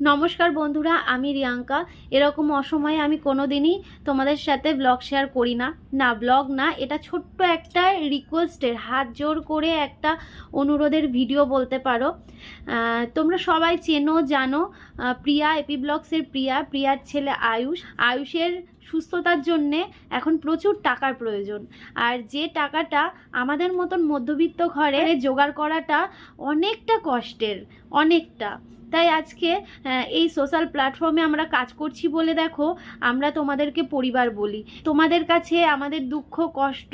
নমস্কার বন্ধুরা, আমি রিয়াঙ্কা। এরকম অসময়ে আমি কোনো দিনই তোমাদের সাথে ব্লগ শেয়ার করি না। না ব্লগ না, এটা ছোট্ট একটা রিকোয়েস্টের হাত জোর করে একটা অনুরোধের ভিডিও বলতে পারো। তোমরা সবাই চেনো, জানো প্রিয়া এপি ব্লগসের প্রিয়া, প্রিয়ার ছেলে আয়ুষ। আয়ুষের সুস্থতার জন্যে এখন প্রচুর টাকার প্রয়োজন। আর যে টাকাটা আমাদের মতন মধ্যবিত্ত ঘরে জোগাড় করাটা অনেকটা কষ্টের, অনেকটা। তাই আজকে এই সোশ্যাল প্ল্যাটফর্মে আমরা কাজ করছি বলে দেখো, আমরা তোমাদেরকে পরিবার বলি। তোমাদের কাছে আমাদের দুঃখ, কষ্ট,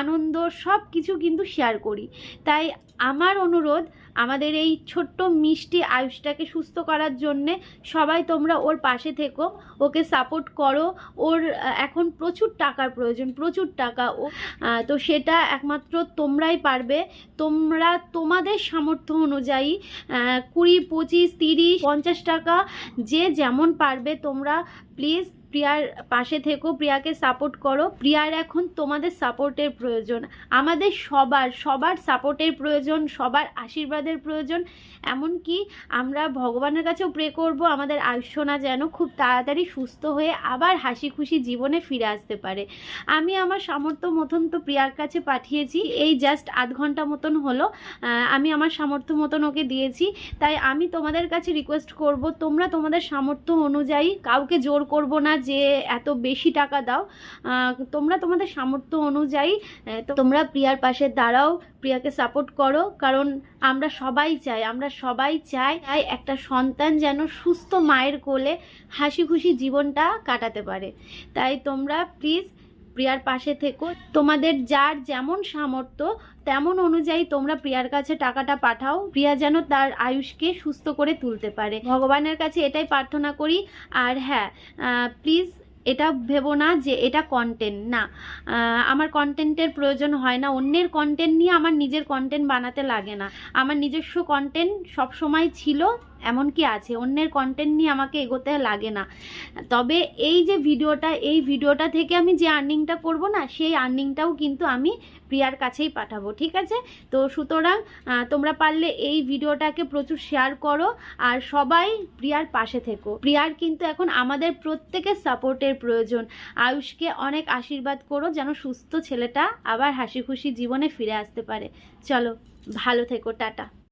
আনন্দ সব কিছু কিন্তু শেয়ার করি। তাই আমার অনুরোধ, আমাদের এই ছোট্ট মিষ্টি আয়ুষটাকে সুস্থ করার জন্যে সবাই তোমরা ওর পাশে থেকো, ওকে সাপোর্ট করো ওর এখন প্রচুর টাকার প্রয়োজন, প্রচুর টাকা ও তো সেটা একমাত্র তোমরাই পারবে। তোমরা তোমাদের সামর্থ্য অনুযায়ী কুড়ি, পঁচিশ, তিরিশ, পঞ্চাশ টাকা যে যেমন পারবে তোমরা, প্লিজ প্রিয়ার পাশে থেকো, প্রিয়াকে সাপোর্ট করো। প্রিয়ার এখন তোমাদের সাপোর্টের প্রয়োজন। আমাদের সবার সবার সাপোর্টের প্রয়োজন, সবার আশীর্বাদের প্রয়োজন। এমনকি আমরা ভগবানের কাছেও প্রে করব, আমাদের আয়ুষ্যনা যেন খুব তাড়াতাড়ি সুস্থ হয়ে আবার হাসি খুশি জীবনে ফিরে আসতে পারে। আমি আমার সামর্থ্য মতন তো প্রিয়ার কাছে পাঠিয়েছি, এই জাস্ট আধ ঘণ্টা মতন হলো। আমি আমার সামর্থ্য মতন ওকে দিয়েছি। তাই আমি তোমাদের কাছে রিকোয়েস্ট করব, তোমরা তোমাদের সামর্থ্য অনুযায়ী কাউকে জোর করব না যে এত বেশি টাকা দাও তোমরা তোমাদের সামর্থ্য অনুযায়ী তোমরা প্রিয়ার পাশে দাঁড়াও, প্রিয়াকে সাপোর্ট করো, কারণ আমরা সবাই চাই, আমরা সবাই চাই তাই একটা সন্তান যেন সুস্থ মায়ের কোলে হাসি খুশি জীবনটা কাটাতে পারে। তাই তোমরা প্লিজ প্রিয়ার পাশে থেকো। তোমাদের যার যেমন সামর্থ্য, তেমন অনুযায়ী তোমরা প্রিয়ার কাছে টাকাটা পাঠাও। প্রিয়া যেন তার আয়ুষকে সুস্থ করে তুলতে পারে। ভগবানের কাছে এটাই প্রার্থনা করি। আর হ্যাঁ প্লিজ এটা ভেবো না যে এটা কন্টেন্ট না। আমার কন্টেন্টের প্রয়োজন হয় না। অন্যের কন্টেন্ট নিয়ে আমার নিজের কন্টেন্ট বানাতে লাগে না। আমার নিজস্ব কন্টেন্ট সবসময় ছিল। এমনকি আছে, অন্যের কন্টেন্ট নিয়ে আমাকে এগোতে লাগে না। তবে এই যে ভিডিওটা, এই ভিডিওটা থেকে আমি যে আর্নিংটা করব না, সেই আর্নিংটাও কিন্তু আমি প্রিয়ার কাছেই পাঠাবো, ঠিক আছে? তো সুতরাং তোমরা পারলে এই ভিডিওটাকে প্রচুর শেয়ার করো আর সবাই প্রিয়ার পাশে থেকো। প্রিয়ার কিন্তু এখন আমাদের প্রত্যেকের সাপোর্টের প্রয়োজন। আয়ুষকে অনেক আশীর্বাদ করো যেন সুস্থ ছেলেটা আবার হাসি খুশি জীবনে ফিরে আসতে পারে। চলো, ভালো থেকো, টাটা।